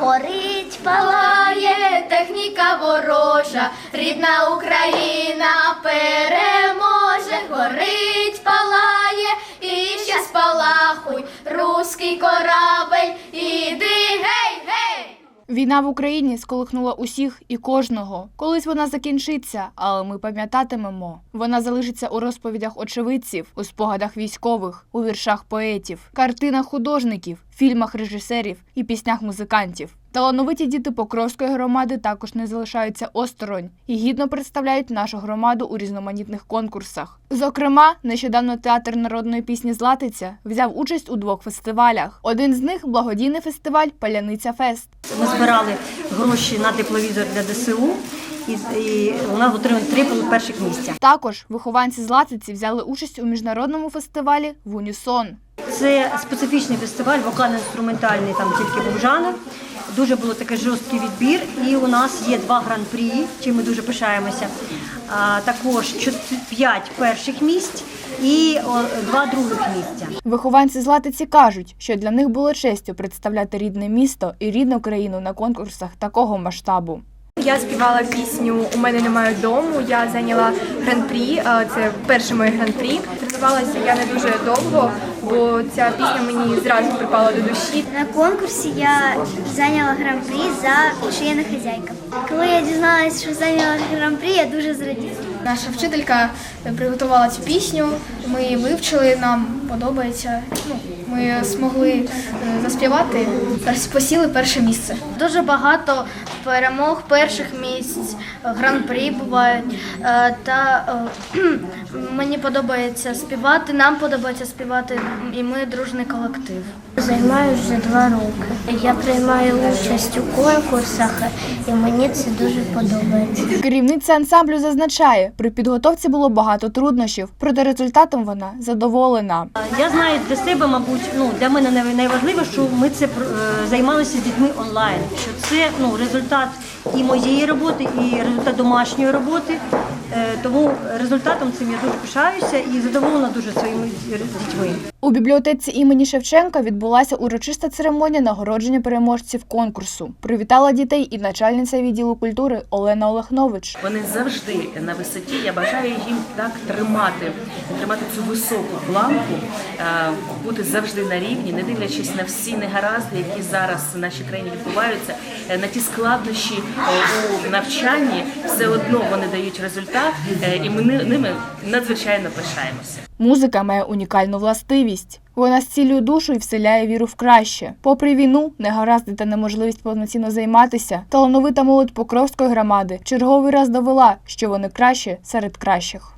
Горить, палає техніка ворожа, рідна Україна переможе, горить, палає і ще спалахуй, руський корабель, іди гей, гей! Війна в Україні сколихнула усіх і кожного. Колись вона закінчиться, але ми пам'ятатимемо. Вона залишиться у розповідях очевидців, у спогадах військових, у віршах поетів, картинах художників, фільмах режисерів і піснях музикантів. Талановиті діти Покровської громади також не залишаються осторонь і гідно представляють нашу громаду у різноманітних конкурсах. Зокрема, нещодавно театр народної пісні Златиця взяв участь у двох фестивалях. Один з них благодійний фестиваль Паляниця Фест. Ми збирали гроші на тепловізор для ДСУ, і, і у нас отримали три перших місця. Також вихованці з Латиці взяли участь у міжнародному фестивалі в Унісон. Це специфічний фестиваль, вокально-інструментальний, там тільки був жанр. Дуже було такий жорсткий відбір, і у нас є два гран-прі, чим ми дуже пишаємося. А, також п'ять перших місць і о, два других місця. Вихованці з Латиці кажуть, що для них було честю представляти рідне місто і рідну країну на конкурсах такого масштабу. Я співала пісню У мене немає дому. Я зайняла гран-прі. е, Це перше моє гран-прі. Тренувалася я не дуже довго, бо ця пісня мені зразу припала до душі. На конкурсі я зайняла гран-прі за чияна хазяйка. Коли я дізналася, що зайняла гран-прі, я дуже зраділа. Наша вчителька приготувала цю пісню. Ми її вивчили. Нам подобається. Ну, ми змогли е, заспівати. Посіли перше місце. Дуже багато перемог перших місць, гран-прі бувають. Е, Та е, мені подобається співати, нам подобається співати, і ми дружний колектив. Займаюся вже два роки. Я приймаю участь у конкурсах, і мені це дуже подобається. Керівниця ансамблю зазначає, при підготовці було багато труднощів, проте результатом вона задоволена. Я знаю для себе, мабуть, ну для мене най- найважливе, що ми це е, займалися з дітьми онлайн. Що це ну результат saat і моєї роботи, і результат домашньої роботи. Е, Тому результатом цим я дуже пишаюся і задоволена дуже своїми дітьми. У бібліотеці імені Шевченка відбулася урочиста церемонія нагородження переможців конкурсу. Привітала дітей і начальниця відділу культури Олена Олехнович. Вони завжди на висоті. Я бажаю їм так тримати, тримати цю високу планку, е, бути завжди на рівні, не дивлячись на всі негаразди, які зараз в нашій країні відбуваються, е, на ті складнощі у навчанні, все одно вони дають результат, е, і ми ни- ними надзвичайно пишаємося. Музика має унікальну властивість. Вона зцілює душу і вселяє віру в краще. Попри війну, негаразди та неможливість повноцінно займатися, талановита молодь Покровської громади черговий раз довела, що вони краще серед кращих.